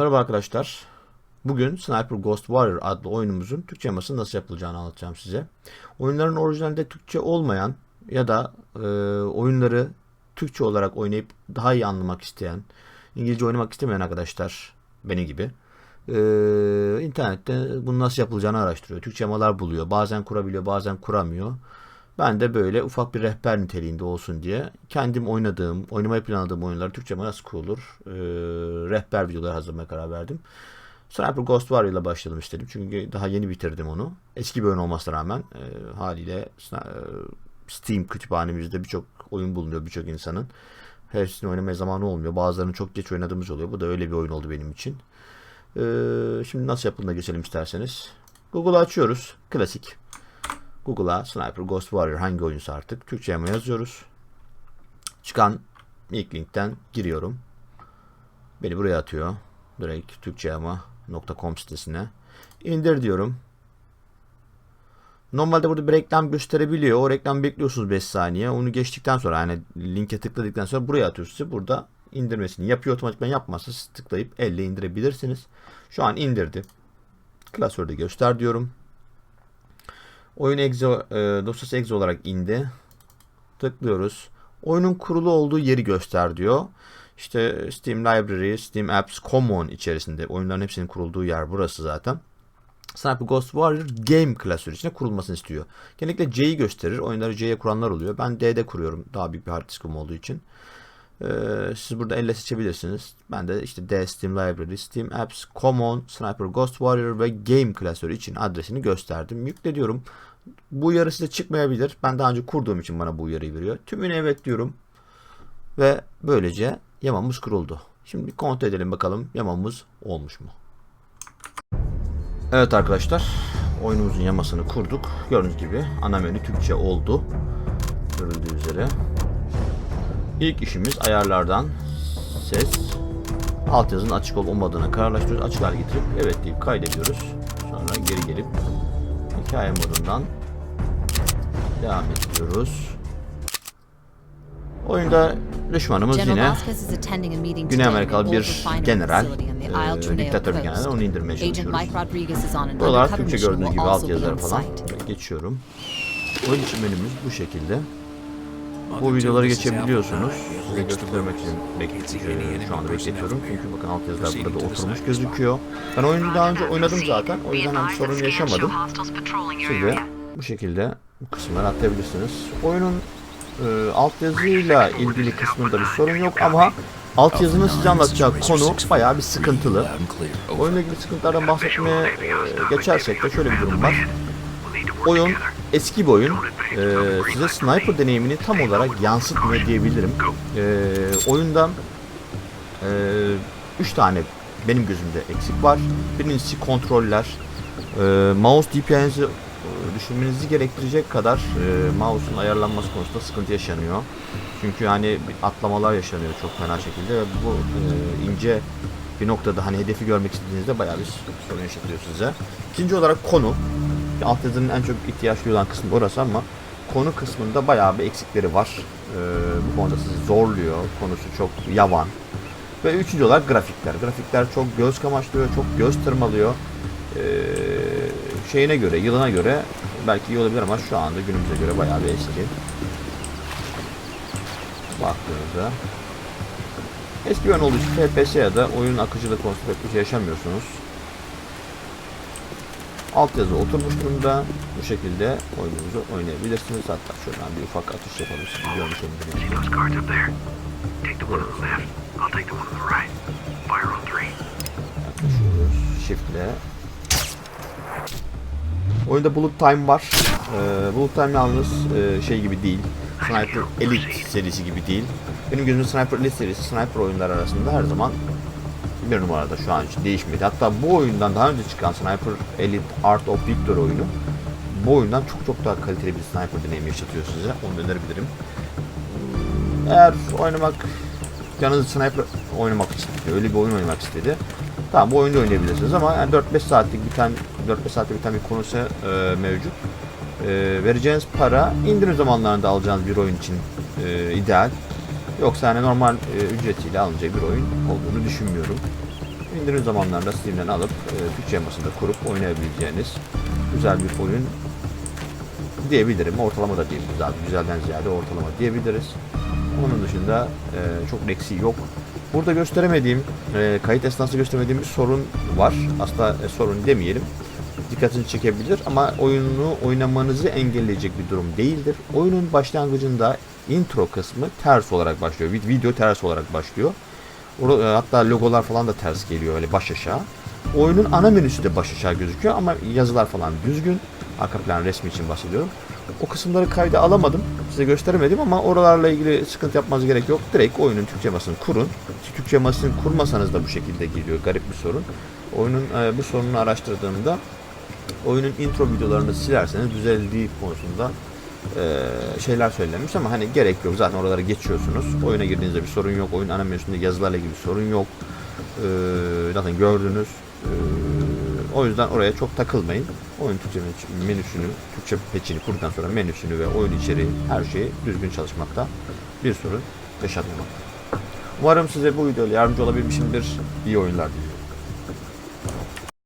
Merhaba arkadaşlar. Bugün Sniper Ghost Warrior adlı oyunumuzun Türkçe yaması nasıl yapılacağını anlatacağım size. Oyunların orijinalde Türkçe olmayan ya da e, oyunları Türkçe olarak oynayıp daha iyi anlamak isteyen, İngilizce oynamak istemeyen arkadaşlar benim gibi e, internette bunu nasıl yapılacağını araştırıyor. Türkçe yamalar buluyor. Bazen kurabiliyor, bazen kuramıyor. Ben de böyle ufak bir rehber niteliğinde olsun diye kendim oynadığım, oynamayı planladığım oyunları Türkçe nasıl kurulur e, rehber videoları hazırlamaya karar verdim. Sniper Ghost Warrior ile başladım istedim. Çünkü daha yeni bitirdim onu. Eski bir oyun olmasına rağmen e, haliyle e, Steam kütüphanemizde birçok oyun bulunuyor birçok insanın. Hepsini oynamaya zamanı olmuyor. Bazılarını çok geç oynadığımız oluyor. Bu da öyle bir oyun oldu benim için. E, şimdi nasıl yapıldığına geçelim isterseniz. Google'ı açıyoruz. Klasik. Google'a Sniper Ghost Warrior hangi oyunsa artık Türkçe yama yazıyoruz. Çıkan ilk linkten giriyorum. Beni buraya atıyor. Direkt türkçeyama.com sitesine. İndir diyorum. Normalde burada bir reklam gösterebiliyor. O reklam bekliyorsunuz 5 saniye. Onu geçtikten sonra yani linke tıkladıktan sonra buraya atıyor size. Burada indirmesini yapıyor otomatikman yapmazsa siz tıklayıp elle indirebilirsiniz. Şu an indirdi. Klasörde göster diyorum. Oyun exe, e, dosyası exe olarak indi. Tıklıyoruz. Oyunun kurulu olduğu yeri göster diyor. İşte Steam Library, Steam Apps Common içerisinde oyunların hepsinin kurulduğu yer burası zaten. Sniper Ghost Warrior Game klasörü içine kurulmasını istiyor. Genellikle C'yi gösterir. Oyunları C'ye kuranlar oluyor. Ben D'de kuruyorum. Daha büyük bir hard diskim olduğu için. Ee, siz burada elle seçebilirsiniz. Ben de işte D Steam Library, Steam Apps, Common, Sniper Ghost Warrior ve Game klasörü için adresini gösterdim. Yükle diyorum. Bu uyarı size çıkmayabilir. Ben daha önce kurduğum için bana bu uyarıyı veriyor. Tümüne evet diyorum. Ve böylece yamamız kuruldu. Şimdi kontrol edelim bakalım yamamız olmuş mu? Evet arkadaşlar. Oyunumuzun yamasını kurduk. Gördüğünüz gibi ana menü Türkçe oldu. Görüldüğü üzere. İlk işimiz ayarlardan ses altyazının açık olup olmadığını kararlaştırıyoruz. Açık hale getirip evet deyip kaydediyoruz. Sonra geri gelip hikaye modundan devam ediyoruz. Oyunda düşmanımız yine Güney Amerikalı bir general, Trineo diktatör general, onu indirmeye çalışıyoruz. Buralar Türkçe gördüğünüz gibi alt also be yazıları on falan. geçiyorum. Oyun içi menümüz bu şekilde. Bu videoları geçebiliyorsunuz. Size göstermek için bekletiyorum. Şu anda bekletiyorum. Çünkü bakın alt yazılar burada oturmuş gözüküyor. Ben oyunu daha önce oynadım zaten. O yüzden hani sorun yaşamadım. Şimdi bu şekilde bu kısımları atlayabilirsiniz. Oyunun e, altyazıyla ilgili kısmında bir sorun yok ama altyazının size anlatacağı konu bayağı bir sıkıntılı. Oyunla ilgili sıkıntılardan bahsetmeye e, geçersek de şöyle bir durum var. Oyun eski bir oyun. Ee, size sniper deneyimini tam olarak yansıtmıyor diyebilirim. Ee, oyunda 3 tane benim gözümde eksik var. Birincisi kontroller. Ee, mouse DPI'nizi e, düşünmenizi gerektirecek kadar e, mouse'un ayarlanması konusunda sıkıntı yaşanıyor. Çünkü bir atlamalar yaşanıyor çok fena şekilde ve bu e, ince bir noktada hani hedefi görmek istediğinizde bayağı bir sorun yaşatıyor size. İkinci olarak konu. Altyazının en çok ihtiyaç duyulan kısmı orası ama konu kısmında bayağı bir eksikleri var. Ee, bu konuda sizi zorluyor. Konusu çok yavan. Ve üçüncü olarak grafikler. Grafikler çok göz kamaştırıyor, çok göz tırmalıyor. Ee, şeyine göre, yılına göre belki iyi olabilir ama şu anda günümüze göre bayağı bir eski. Baktığınızda. Eski bir oyun olduğu için FPS ya da oyun akıcılığı konusunda pek bir şey yaşamıyorsunuz. Altyazı oturmuş durumda. Bu şekilde oyununuzu oynayabilirsiniz. Hatta şuradan bir ufak atış yapalım. Sizi görmüş. Yaklaşıyoruz. Shift'le. Oyunda Bullet Time var. Ee, Bullet Time yalnız e, şey gibi değil. Sniper Elite serisi gibi değil. Benim gözümde Sniper Elite serisi Sniper oyunlar arasında her zaman bir numarada şu an için değişmedi. Hatta bu oyundan daha önce çıkan Sniper Elite Art of Victor oyunu bu oyundan çok çok daha kaliteli bir sniper deneyimi yaşatıyor size. Onu önerebilirim. Eğer oynamak canınız sniper oynamak istedi, öyle bir oyun oynamak istedi. Tamam bu oyunda oynayabilirsiniz ama yani 4-5 saatlik biten 4-5 saatte biten bir konusu e, mevcut. E, vereceğiniz para indirim zamanlarında alacağınız bir oyun için e, ideal. Yoksa hani normal e, ücretiyle alınacak bir oyun olduğunu düşünmüyorum. indirim zamanlarında Steam'den alıp e, Türkçe yamasında kurup oynayabileceğiniz güzel bir oyun diyebilirim. Ortalama da diyebiliriz abi. Güzelden ziyade ortalama diyebiliriz. Onun dışında e, çok eksiği yok. Burada gösteremediğim, e, kayıt esnasında gösteremediğim bir sorun var. Aslında e, sorun demeyelim. Dikkatinizi çekebilir ama oyunu oynamanızı engelleyecek bir durum değildir. Oyunun başlangıcında intro kısmı ters olarak başlıyor. Vid- Video ters olarak başlıyor. Or- e, Hatta logolar falan da ters geliyor öyle baş aşağı. Oyunun ana menüsü de baş aşağı gözüküyor ama yazılar falan düzgün. Arka plan resmi için bahsediyorum. O kısımları kayda alamadım. Size gösteremedim ama oralarla ilgili sıkıntı yapmanız gerek yok. Direkt oyunun Türkçe yamasını kurun. Türkçe yamasını kurmasanız da bu şekilde geliyor. Garip bir sorun. Oyunun e, bu sorununu araştırdığımda oyunun intro videolarını silerseniz düzeldiği konusunda e, şeyler söylenmiş ama hani gerek yok. Zaten oraları geçiyorsunuz. Oyuna girdiğinizde bir sorun yok. Oyun ana menüsünde yazılarla ilgili bir sorun yok. E, zaten gördünüz. E, o yüzden oraya çok takılmayın. Oyun Türkçe menü- menüsünü, Türkçe peçini kurduktan sonra menüsünü ve oyun içeriği her şeyi düzgün çalışmakta. Bir sorun yaşatmamakta. Umarım size bu videoyla yardımcı olabilmişimdir. İyi oyunlar diliyorum.